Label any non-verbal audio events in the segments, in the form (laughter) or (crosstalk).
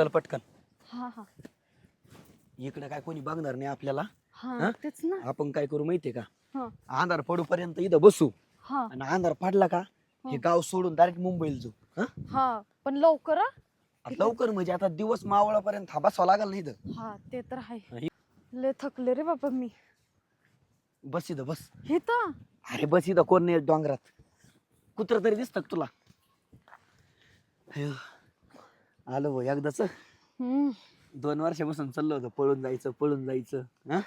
चल पटकन. हा हा. इकडे काय कोणी बघणार नाही आपल्याला? हा हा? तेच ना. आपण काय करू माहितीये का? हा. अंधार पडूपर्यंत इथं बसू. हा. आणि अंधार पडला का हे हा. गाव सोडून डायरेक्ट मुंबईला जाऊ. हा? हा पण लवकर हा? आता लवकर म्हणजे आता दिवस मावळापर्यंत हा बसवा लागल नाही इथं. हा ते तर आहे. लय थकले रे बाबा मी. बस इथं बस. हे तर अरे बस इथं कोण नाही डोंगरात. कुत्र तरी दिसत तुला. आलो भाऊ एकदाच. हम्म. दोन वर्षापासून चाललो होतो पळून जायचं पळून जायचं हा?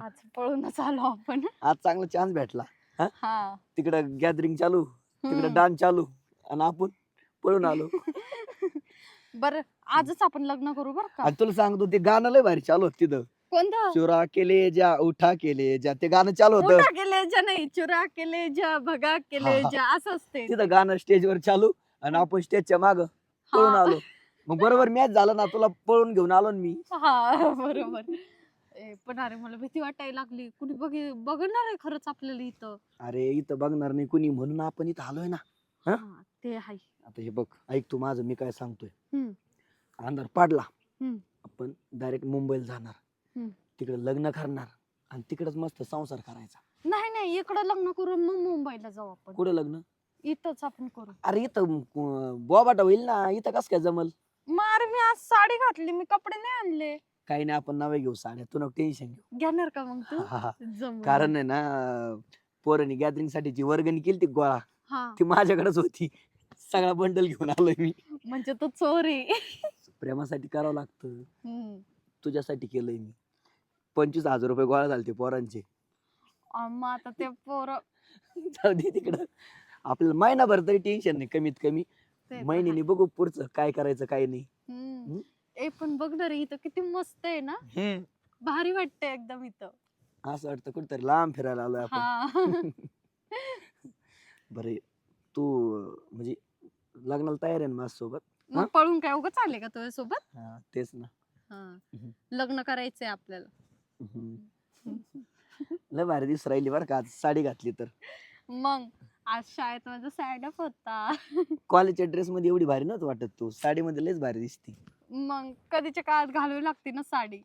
आज पळूनच आलो आपण. आज चांगला चान्स भेटला हा? तिकडं गॅदरिंग चालू तिकडं हम्म. डान्स चालू आणि आपण पळून आलो. (laughs) बर आजच आपण लग्न करू बर का? आणि तुला सांगतो ते गाणं लय भारी चालू होतं तिथं. कोणतं? चुरा केले जा उठा केले जा ते गाणं चालू होतं. केले जा नाही चुरा केले जा भगा केले हा. जा असं असते तिथं गाणं स्टेजवर चालू आणि आपण स्टेजच्या माग पळून हा. आलो. मग बरोबर मॅच झालं ना तुला पळून घेऊन आलो ना मी. हा बरोबर. ए, पण अरे मला भीती वाटायला लागली. कुणी बघे बघणार आहे खरंच आपल्याला इथं? अरे इथं बघणार नाही कुणी म्हणून आपण इथं आलोय ना. हा? हा, ते आहे. आता हे बघ ऐक तू माझं मी काय सांगतोय? हम्म. अंधार पाडला. हम्म. आपण डायरेक्ट मुंबईला जाणार. हम्म. तिकडे लग्न करणार आणि तिकडच मस्त संसार करायचा. नाही नाही इकडं लग्न करून मग मुंबईला जाऊ आपण. कुठं लग्न? इथंच आपण करू. अरे इथं बोबाटा होईल ना. इथं कस काय जमल? अरे मी आज साडी घातली मी कपडे नाही आणले. काही नाही आपण नवे घेऊ साड्या. तू नको टेन्शन घेऊ. घेणार का मग तू? हा, हा. जमलं. कारण आहे ना पोरांनी गॅदरिंगसाठी जी वर्गणी केली ती गोळा. हा. ती माझ्याकडेच होती. सगळा बंडल घेऊन आलोय मी. म्हणजे तो चोर प्रेमासाठी करावं लागतं. हम्म. तुझ्यासाठी केलंय मी. पंचवीस हजार रुपये गोळा झाले ते पोरांचे. अं, मग आता ते पोर जाऊ दे तिकडं. आपल्याला महिनाभर तरी टेन्शन नाही कमीत कमी. महिन्याने बघू पुढचं काय करायचं काय नाही. हम्म? ए पण बघ ना रे इथं किती मस्त आहे ना. भारी वाटतंय एकदम इथं. असं वाटतं कुठेतरी लांब फिरायला आलोय आपण. हा. (laughs) बरं तू म्हणजे लग्नाला तयार आहे ना माझ्यासोबत? हा? मग पळून काय उगाच आले का तुझ्या सोबत हा, तेच ना. हा. लग्न करायचंय आपल्याला. हम्म. लय भारी दिवस राहिली बरं का आज साडी घातली तर. मग? आज शाळेत माझा सॅडअप होता. (laughs) कॉलेजच्या ड्रेस मध्ये एवढी भारी नव्हतं वाटत तू. साडीमध्ये लयच भारी दिसती. मग कधीच्या काळात घालावी लागते ना साडी.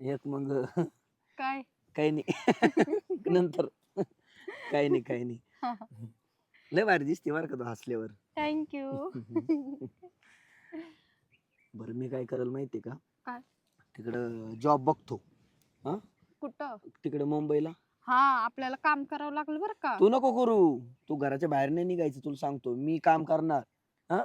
एक मग (laughs) काय? काही नाही. (laughs) नंतर. काही नाही काही नाही. लय भारी दिसते बरं का तू हसल्यावर. थँक्यू बरं मी काय करेल माहितीये का? काय? तिकडं जॉब बघतो. कुठं? तिकडे मुंबईला. हा आपल्याला काम करावं लागलं बरं का. तू नको करू. तू घराच्या बाहेर नाही निघायचं तुला सांगतो. मी काम करणार. हा?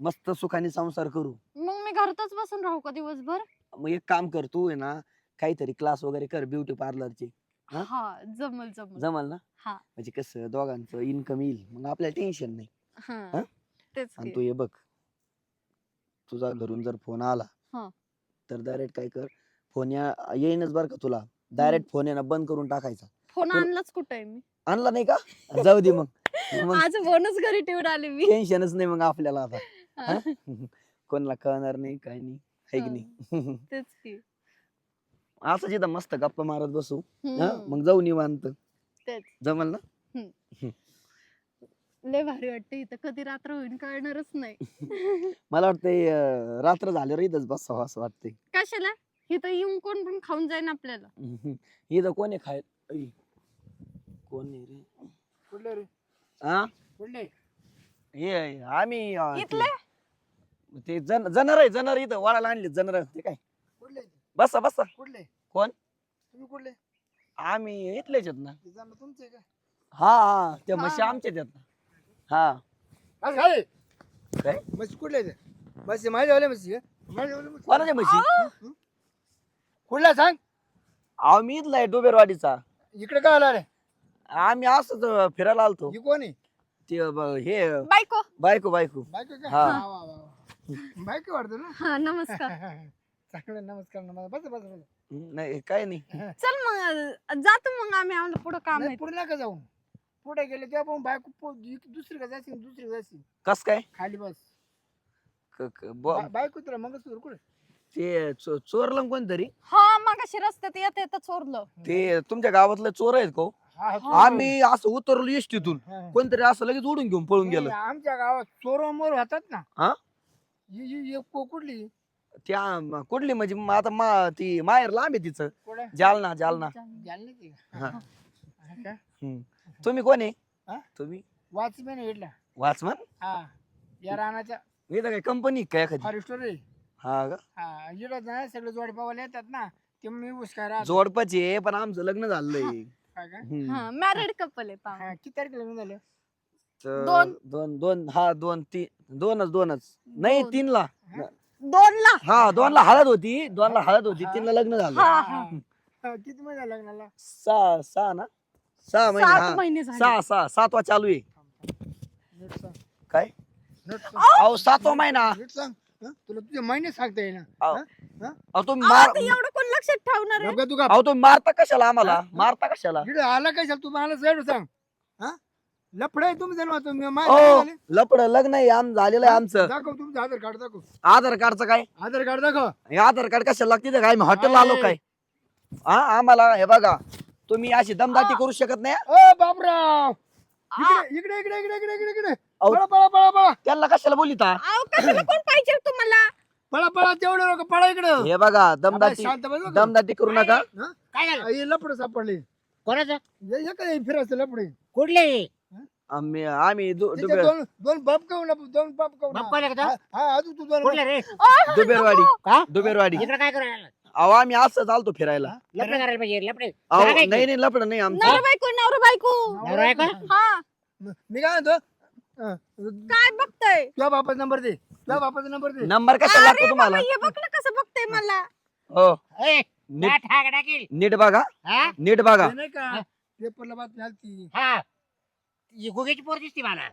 मस्त सुखाने संसार करू. मग मी घरातच बसून राहू का दिवसभर? मग एक काम कर तू आहे ना काहीतरी क्लास वगैरे कर ब्युटी पार्लरचे हा? हा जमल जमल. जमल ना? हा. म्हणजे कसं दोघांचं इन्कम येईल. मग आपल्याला टेन्शन नाही. हा हा? तेच आणि की. तू हे बघ. तुझा घरून जर फोन आला हा. तर डायरेक्ट काय कर फोन या येईनच बरं का तुला. डायरेक्ट फोन ना बंद करून टाकायचा. फोन आणलाच कुठे मी? आणला नाही का? जाऊ दे मग. (laughs) आज फोनच घरी ठेवून आले मी. टेन्शनच नाही मग आपल्याला आता. कोणाला कळणार नाही काय नाही है की. नाही? (laughs) तेच की. असं जिथं मस्त गप्पा मारत बसू हा? मग जाऊ निवांत. जमल ना? लय भारी वाटते इथं. कधी रात्र होईल कळणारच नाही. (laughs) मला वाटतंय रात्र झाल्यावर इथंच बसावं असं वाटतंय. कशाला? इथं येऊन कोण पण खाऊन जाईन आपल्याला. इथं कोण खाय ऐ, कोण आहे रे? कुठले रे? हा कुठले? हे आम्ही अं, ते- इथले? ते जन जनावर आहे जनावर इथं वळाला आणले जनावर ते काय? कुठले? बसा बसा. कुठले? कोण? तुम्ही कुठले? आम्ही इथलेच आहेत ना. ते जाणं तुमचे का? हा हा त्या म्हशी हा. आमच्याच आहेत ना. हा. काय काय? म्हशी कुठले ते म्हशी माझ्या वाले म्हशी का? माझ्या वाले म्हशी? कोणाच्या म्हशी कुठला सांग? अहो मी इथला आहे डोबेरवाडीचा. इकडे काय आला रे? आम्ही असंच अं, फिरायला आलतो. ही कोण आहे? ते ब- हे बायको. बायको बायको. बायको का? हा. वा, वा, वा, वा. बायको वाटतो ना? हा नमस्कार. (laughs) चांगलं नमस्कार नमस्कार. बस बस बस. नाही काय नाही. चल मग जातो मग आम्ही आम्हाला पुढं काम नाही, आहे. पुढे नका जाऊन पुढे गेले तेव्हा पण बायको पो- इक- दुसरी का जाशील दुसरी का जाशील. कस काय? खाली बस. क- क- ब- बा- बायको तुला मग सुरू कुठे? ते चो- चोरलं कोणतरी हा मग रस्त्यात येत येत चोरलं ते तुमच्या गावातले चोर आहेत का हो? चोर. आम्ही असं उतरलो एसटीतून हा. कोणतरी असं लगेच उडून घेऊन पळून नाही, गेलं आमच्या गावात चोर मोर होतात ना हा? हि- हि- हि कुठली त्या म- कुठली म्हणजे आता मा ती माहेर लांब आहे तिचं जालना जालना आहे का? हा. हा का? हम्म. तुम्ही कोण आहे हा? तुम्ही वॉचमॅन आहे इथला वाचमन हा या रानाच्या मी तर काय कंपनी काय एखादी फॉरेस्टर आहे हा का? हा इकडं ना सगळे जोड पावाले येतात ना ते मी राहतो. जोडपाची आहे पण आमचं लग्न झालंय. हा का? हम्म. हा मॅरिड कपल आहे पाहू. हा, किती तारखेला लग्न झालं? तर दोन. दोन दोन हा दोन तीन दोनच दोनच. नाही दोन. तीन ला दोन ला हा दोन ला हळद होती दोन ला हळद होती तीन ला लग्न झालं. हा, हा. हा, किती महिना लग्नाला? सहा सहा ना? सहा महिने सात हा. महिने झाले. सहा सहा सातवा चालू आहे. नीट सांग काय? नीट सांग. अहो सातवा महिना. नीट सांग. हा? तुला तुझे महिने सांगता येईना. अहो हा? अहो, तुम्ही अहो, मार आता एवढं कोण लक्षात ठेवणार आहे? नको तू का अहो तुम्ही मारता कशाला आम्हाला? मारता कशाला? इकडे आला काय तू मला सैड सांग. हा? लफड आहे तुमचं ना तुम्ही ओ माहिती लपड लग्न आहे आम झालेलं आहे आमचं. दाखव तुमचं आधार कार्ड दाखव. आधार कार्डचं काय? आधार कार्ड दाखव. हे आधार कार्ड कशाला लागते? ते काय मी हॉटेल आलो काय? हा आम्हाला हे बघा तुम्ही अशी दमदाटी करू शकत नाही? ओ बापराव! इकडे इकडे इकडे इकडे इकडे इकडे इकडे. अहो. पळा पळा पळा पळा. त्यांना कशाला बोलिता अहो, कशाला कोण पाहिजे तुम्हाला? पळा पळा तेवढे लोक पळा इकडं. हे बघा दमदाटी शांत बस बघ. दमदाटी करू नका. हा? काय झालं? हे लफड सापडले. कोणाचं? हे काय फिरायचं लफडे? कुठले? आम्ही आम्ही दु- त्याच्यात दुबे- दोन दोन बाप काऊ ना दोन बाप काऊ ना का हा? हा, अजून तू दोन कुठले रे? दुबेरवाडी. का? दुबेरवाडी. इकडे काय करायला अहो आम्ही असं चालतो फिरायला. लपडे करायला पाहिजे लपडे अहो नाही नाही लपड नाही आमचं. नवरा बायको नवरा बायको. नवरा? हा. मी काय म्हणतो? हा, काय बघताय? बापाचा नंबर दे. तुझ्या बापाचा नंबर दे. नंबर कशाला लागतो अरे तुम्हाला हे बघ ना कसं बघताय मला. हो. ए, नीट काय ठाक टाकील नीट बघा. हा? नीट बघा. ते नाही का? पेपरला बातमी आलती. हा. ही गुगेची पोर दिसते मला.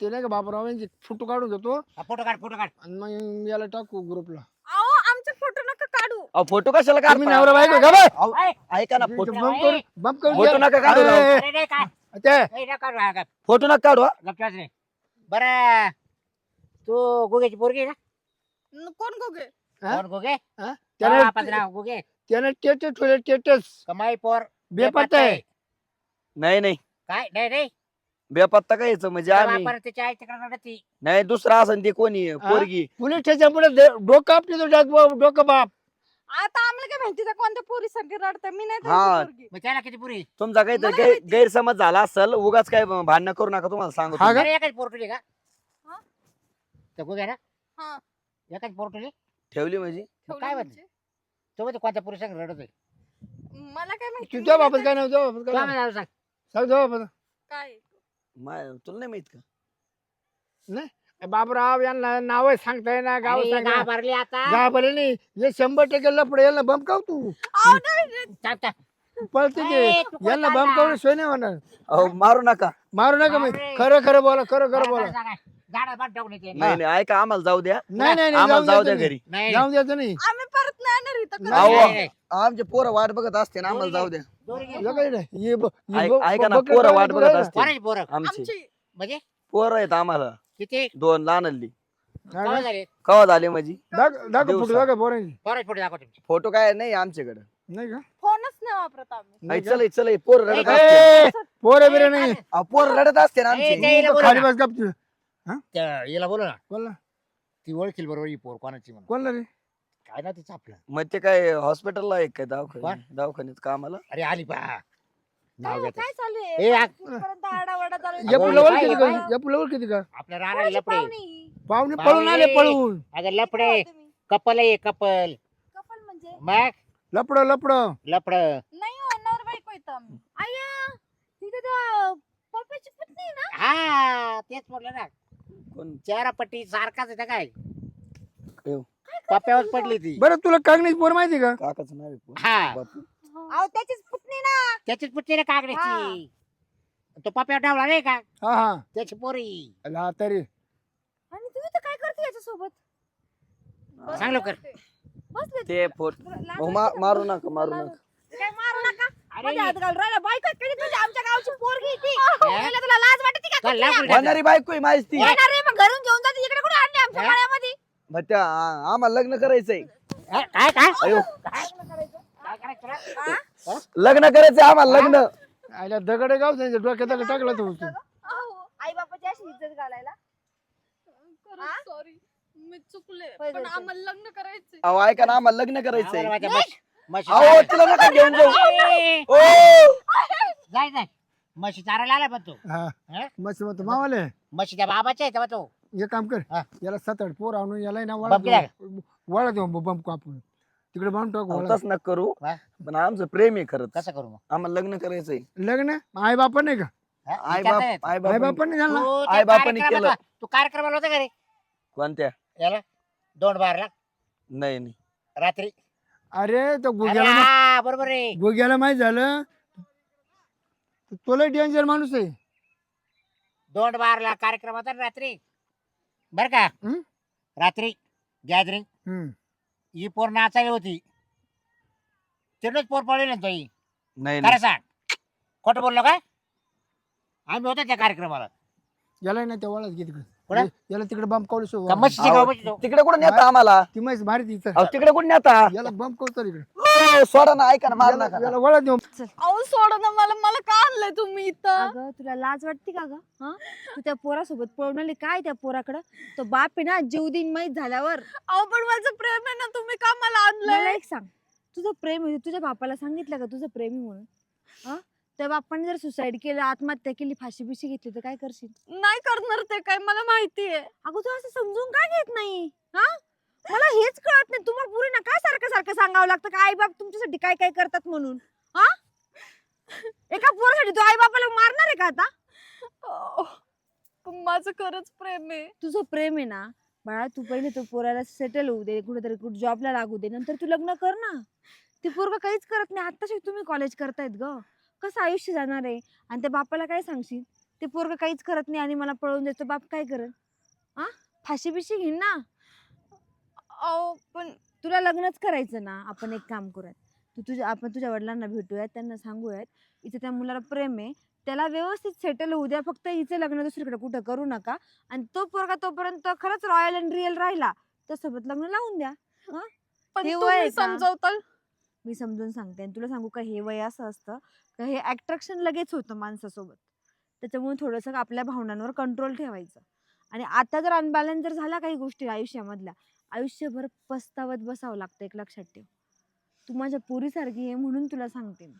ते नाही का बाबूराव यांचे फोटो काढून घेतो? हा, फोटो काढ फोटो काढ. आणि मग याला टाकू ग्रुपला. अहो आमचे फ़ोटो नका काढू. अहो फ़ोटो कशाला तुम्ही काढता नवरा बायको का अहो, ऐका ना फ़ोटो बंप करून बंप करून फ़ोटो. नका काढू अरे, नाही काय ते ए, नका काढू, हा, गप. फ़ोटो नका काढू हा. गपचाच रे. बरं. तू गुगेची पोरगी आहे ना? न- कोण गोगे? हा? कोण गुगे? त्याने बापाचं नाव गुगे. त्याने टेटस ठेवले टेटस कमाई पोर. बेपत्ता आहे. नाही नाही. काय? नाही नाही. बेपत्ता काय याचं? म्हणजे आम्ही वापर त्याच्या आई तिकडे रडती. नाही दुसरा असं ते कोणी पोरगी. पोलीस स्टेशन पुढे डोकं आपली तो डाक- डोकं बाप. आता आम्हाला काय माहिती त्या कोणत्या पोरीसाठी रडतं? मी नाही हा. त्यांची पोरगी. मग त्याला किती पुरी? तुमचा काही मला गैर- माहिती. गैरसमज झाला असेल उगाच काय भांडणं करू नका तुम्हाला सांगतो हा का? अरे एकाच पोरटुली का? हा? त्या गुगे ना हा, एकाच पोरटुली? ठेवली म्हणजे? मग ठेवलं काय म्हणजे. सोबत कोणत्या पुरुष रडत मला काय माहिती तुझ्या मी नाही काय नाव तुझ्या बापात काय झालं सांग. सांग तुझ्या बापाचं. काय? माय तुला नाही माहीत का? बाबराव यांना नाव सांगताय ना गाव अरे, सांगा आता. नाही. हे शंभर टक्के लपडे यांना बंब काव तू? नाही, नाही. चाप, चाप. पळते ए, ते तू कोण यांना चालला? सोय नाही होणार. अहो मारू नका. मारू नका मी बापरे. खरं खरं बोला खरं खरं बोला. येते. नाही नाही ऐका आम्हाला जाऊ द्या. नाही नाही नाही आम्हाला जाऊ द्या नाही. घरी. नाही, जाऊन द्यायचं नाही आम्ही नाही. आमचे पोरं वाट बघत असते ना आम्हाला जाऊ द्या. दोरी घे. हे काय नाही. हे ब- हे ऐक- ब- ऐका ना, पोरं वाट बघत. असते. कोणाची पोरं? आमची. आमची. म्हणजे? पोरं आहेत आम्हाला. किती? दोन लहान हल्ली हा केव्हा? झाले? कवा झाले माझी? दाख- दाखव दिवसा. फोटो दाखव पोरांची. पोराची फोटो दाखव तुमची. फोटो काय नाही आमच्याकडे. नाही का? फोनच नाही वापरत आम्ही. नाही का? चल चल पोर रडत असते ए, पोरं बिरं नाही. पोरं रडत असते ना ए, आमची. खाली ना. बस गपची त्या हिला बोलू ना. बोल ना ती ओळखील बरोबर ही पोर कोणाची म्हणून. कोणला रे? काय ना तिचं आपलं मग ते काय हॉस्पिटलला आहे काय कोण? दवाखान्यात दवाखान्यात कामाला? अरे आली पा नाव काय घेत काय चालू ए, आहे आ- इथपर्यंत आडावाडा चालू आहे. या अगं, पुलावर काय किती आहे? का या पुलावर किती का? आपल्या राहणार कोणाची लपडे. पाहुणी? पळून आले पळून. अगं लपडे. आहात तुम्ही? कपल आहे कपल. कपल म्हणजे? मग? लपड लपड. लपड. नाही हो नवरा बायको येतं आम्ही. आया तिथे त्या पप्पाची पत्नी आहे ना? हा तेच म्हटलं ना. कोण? चेहरा पट्टी सारखाच आहे त्या काय? पप्प्यावर पडली ती. बरं तुला कागणीच पोर माहिती का? काकाचं नाव आहे कोण? हा. बापू. अहो त्याचीच पत्नी ना. त्याचीच पुच्ची रे कागड्याची तो पप्प्यावर डावला नाही का? हा हा. त्याची पोरी. अला तरी आणि तुम्ही तर काय करते याच्या सोबत सांग लवकर. बसले ते फोट हो, मा-? मारू नका मारू नका. काय मारू नका? अरे. मध्ये हात घाल राहिला. बायको आहे कधी तुझी? आमच्या गावची पोरगी आहे ती? याला तुला लाज वाटते का बायको आहे माझी ती. येणार रे मग घरून घेऊन जाते. इकडे कुठे आणले आमच्या हा? मळ्यामध्ये मग त्या आम्हाला लग्न करायचंय. काय काय अयो काय? करायचं तुला? लग्न करायचंय आम्हाला लग्न. आयला दगड गाव त्यांच्या डोक्यात दगड टाकला तो तू आई बापाची अशी इज्जत घालायला. सॉरी मी चुकले होय, पण होय. आम्हाला लग्न करायचे अहो ऐका ना आम्हाला लग्न आम्हाला करायचंय माझ्या म्हशी- म्हशी अहो चारायला- तिला नका घेऊन जाऊ. ए, ओ! जाय जाय. म्हशी चारायला आला पण तू. हा. हा? मस्त मस्त मावाले म्हशी त्या बाबाच्या आहे तेव्हा तो. एक काम कर हा. याला सात आठ पोर आणून याला आहे ना बम वळा केला देऊ वळा देऊ बंप कापून. तिकडे बांधून टाकू वळा. तसं नका करू वा. पण आमचं प्रेम आहे खरंच. कसं करू मग? आम्हाला लग्न करायचंय. लग्न? आई बापा नाही का? हा? आई विचारता बाप येत. आई आई बाप बापा नाही झाला. तू त्या आई बापाने कार्यक्रमाला- केलं. तू कार्यक्रमाला होता का रे कोणत्या? याला? दोन बारला? नाही नाही. रात्री? अरे तो अरे गोग्याला हा बरोबर रे गोग्याला माहीत झालं. तुला डेंजर माणूस आहे. दोन बारला कार्यक्रम होता ना रात्री? बर का? हं? रात्री गॅदरिंग हम्म. ही पोर नाचायला होती. तिथूनच पोर पळली ना तो ही नाही खरं नाही. सांग. खोटं बोललो का? आम्ही होतो त्या कार्यक्रमाला. याला आहे ना त्या वळात घे तिकडे. कुठं? याला तिकडे बंप काढू शो का म्हशीच्या अहो, गावापाशी तो? तिकडे कुठे नेता आम्हाला? ती म्हैस भारी तिथं. अहो तिकडे कुठे नेता? याला बंप करू इकडे. ओ, सोडा ना ऐका ना मार याला नका याला वळा देऊ अहो सोडा ना मला मला का आणलंय तुम्ही इथं? अगं तुला लाज वाटते का ग? हा? तू त्या पोरासोबत पळून आली काय त्या पोराकडं? तो बाप आहे ना जीव दिन माहीत झाल्यावर. अहो पण माझं प्रेम आहे ना तुम्ही का मला मला आणलंय एक सांग. तुझं प्रेम आहे तुझ्या बापाला सांगितलं का तुझं प्रेम आहे म्हणून? हा? त्या बापाने जर सुसाईड केलं आत्महत्या केली फाशी बिशी घेतली तर काय करशील? नाही करणार ते काय मला माहितीये. अगं तू असं समजून काय घेत नाही? हा? मला हेच कळत नाही. तुम्हाला पुरी ना काय सारखं सारखं सांगावं लागतं? का आई बाप तुमच्यासाठी काय काय करतात म्हणून? हा? एका पोरासाठी तू आई बापाला मारणार आहे का आता? माझं खरंच प्रेम आहे. तुझं प्रेम आहे ना बाळा तू पहिले तो पोराला सेटल होऊ दे कुठेतरी कुठे जॉबला लागू दे नंतर तू लग्न कर ना. ते पोरग काहीच करत नाही. आत्ताशी तुम्ही कॉलेज करतायत ग. कसं आयुष्य जाणार आहे? आणि त्या बापाला काय सांगशील? ते पोरग काहीच करत नाही आणि मला पळवून देतो बाप काय करत हा फाशी बिशी घेईन ना? अहो पण तुला लग्नच करायचं ना आपण एक काम करूयात. तू तुझ्या आपण तुझ्या वडिलांना भेटूयात त्यांना सांगूयात इथे त्या मुलाला प्रेम आहे त्याला व्यवस्थित सेटल होऊ द्या फक्त हिचं लग्न दुसरीकडे कुठं करू नका आणि तो पोरगा तोपर्यंत खरंच रॉयल अँड रिअल राहिला त्यासोबत लग्न लावून द्या पण हे वय आहे तुम्ही का? समजवताल? मी समजून सांगते आणि तुला सांगू का हे वय असं असतं का हे अट्रॅक्शन लगेच होतं माणसासोबत. त्याच्यामुळे थोडंसं आपल्या भावनांवर कंट्रोल ठेवायचं. आणि आता जर अनबॅलन्स जर झाला काही गोष्टी आयुष्यामधल्या आयुष्यभर पस्तावत बसावं लागतं एक लक्षात ठेव. तू माझ्या पोरीसारखी आहे म्हणून तुला सांगते मी.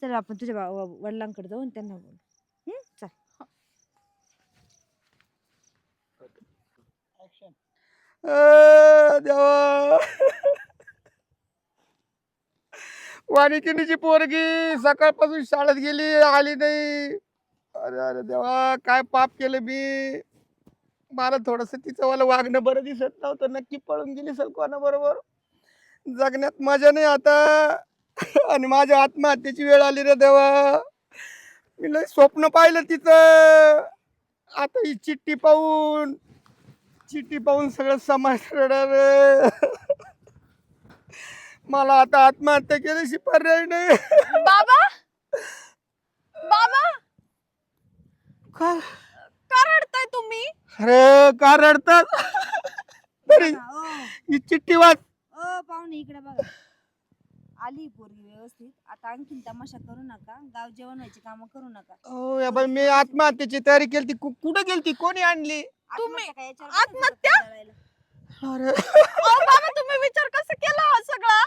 चल आपण तुझ्या बा- व- वडिलांकडे जाऊन त्यांना बोलू. हं? चल. देवा. वाणिकिनीची पोरगी सकाळपासून शाळेत गेली आली नाही. अरे अरे देवा काय पाप केलं मी? मला थोडस तिचं मला वागणं बरं दिसत नव्हतं. नक्की पळून गेली सर कोणा बरोबर जगण्यात मजा नाही आता. आणि माझ्या आत्महत्येची वेळ आली रे देवा. मी लय स्वप्न पाहिलं तिचं. आता ही चिठ्ठी पाहून चिठ्ठी पाहून सगळं समाज रडणार मला आता आत्महत्या केल्याशी पर्याय नाही. बाबा? बाबा? का का रडताय तुम्ही? अरे का रडतात? तरी ओ ही. चिठ्ठी वाच. ओ पाहुणे इकडे बघा. आली पोरगी व्यवस्थित. आता आणखीन तमाशा करू नका. गाव जेवण व्हायची कामं करू नका. हो या बाई मी आत्महत्येची तयारी केली कुठं गेलती? कोणी आणली? तुम्ही- आत्महत्या काय याच्यावर आत्महत्या? अरे. अहो बाबा तुम्ही विचार कसं केला हा सगळा?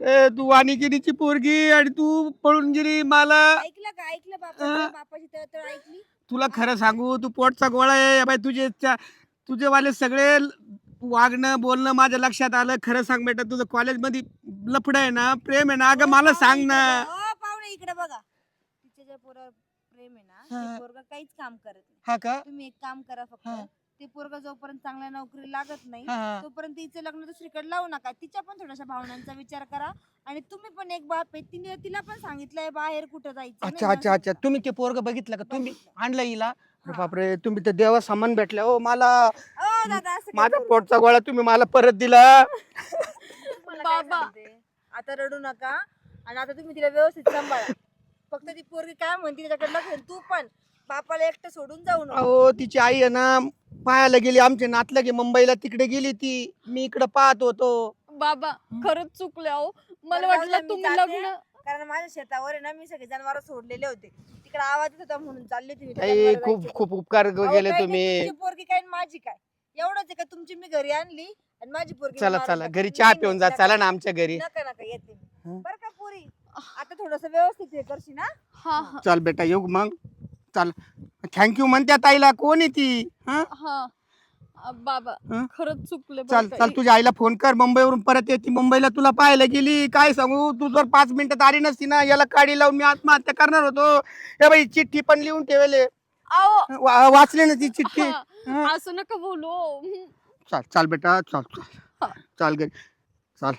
ए, तू वाणिकिनीची पोरगी आणि तू पळून गेली मला. ऐकलं का? ऐकलं बापा बापाची तळतळ ऐकली? तुला खरं सांगू तू पोटचा गोळा आहे या बाई तुझे तुझे वाले सगळे वागणं बोलणं माझ्या लक्षात आलं. खरं सांग बेटा तुझं कॉलेजमध्ये लफड आहे ना प्रेम आहे ना. अगं मला सांग ना. ओ पाहुणे इकडे बघा. तिच्या ज्या पोरावर प्रेम आहे ना हा. ते पोरगा काहीच काम करत नाही. हा का? तुम्ही एक काम करा फक्त. हा. ते पोरगा जोपर्यंत चांगल्या नोकरी लागत नाही हा, हा. तोपर्यंत तिचं लग्न दुसरीकडे लावू नका. तिच्या पण थोड्याशा भावनांचा विचार करा. आणि तुम्ही पण एक बाप आहे तिने तिला पण सांगितलंय बाहेर कुठं जायचं अच्छा नाही अच्छा अच्छा तुम्ही ते पोरग बघितलं का? तुम्ही. आणलं हिला? अरे हा. बापरे तुम्ही तर देवा सामान भेटल्या हो मला ओ दादा असं काय माझा करू पोटचा गोळा तुम्ही मला परत दिला. तुम्हाला काय बाबा. सांगते? आता रडू नका. आणि आता तुम्ही तिला व्यवस्थित सांभाळा. फक्त ती पोरगी काय म्हणते त्याच्याकडे लक्ष. तू पण. बापाला एकटं सोडून जाऊ नको. अहो तिची आई आहे ना पाहायला गेली आमचे नातलं गे मुंबईला तिकडे गेली ती. मी इकडे पाहत होतो. बाबा खरंच चुकले अहो. मला वाटलं मी तुम्ही जाते. लग्न कारण माझ्या शेतावर आहे ना मी सगळे जनावर सोडलेले होते. तिकडे आवाज येत होता म्हणून चालले तुम्ही आई खूप खूप उपकार केले तुम्ही. पोरगी काही माझी काय? एवढंच आहे का? तुमची मी घरी आणली आणि माझी पोरगी चला मारून चला टाकली. घरी चहा नाही पिऊन जा चला ना आमच्या घरी. नका नका येते मी. हं. बरं का पुरी? थोडस व्यवस्थित हे करशील ना हा हा. चल बेटा येऊ मग. चल. थँक्यू म्हणत्या ताईला कोण आहे ती? हा? हा. अ, बाबा हं? खरंच चुकले चल. चल तुझ्या आईला फोन कर. मुंबईवरून परत येते. मुंबईला तुला पाहायला गेली. काय सांगू? तू जर पाच मिनिटात आली नसती ना याला काढी लावून मी आत्महत्या करणार होतो. हे बाई चिठ्ठी पण लिहून ठेवले. अहो, वा- वाचली ना ती चिठ्ठी? हा? असं नका बोलू. चल चल बेटा चल चल. हा. चल घरी चल.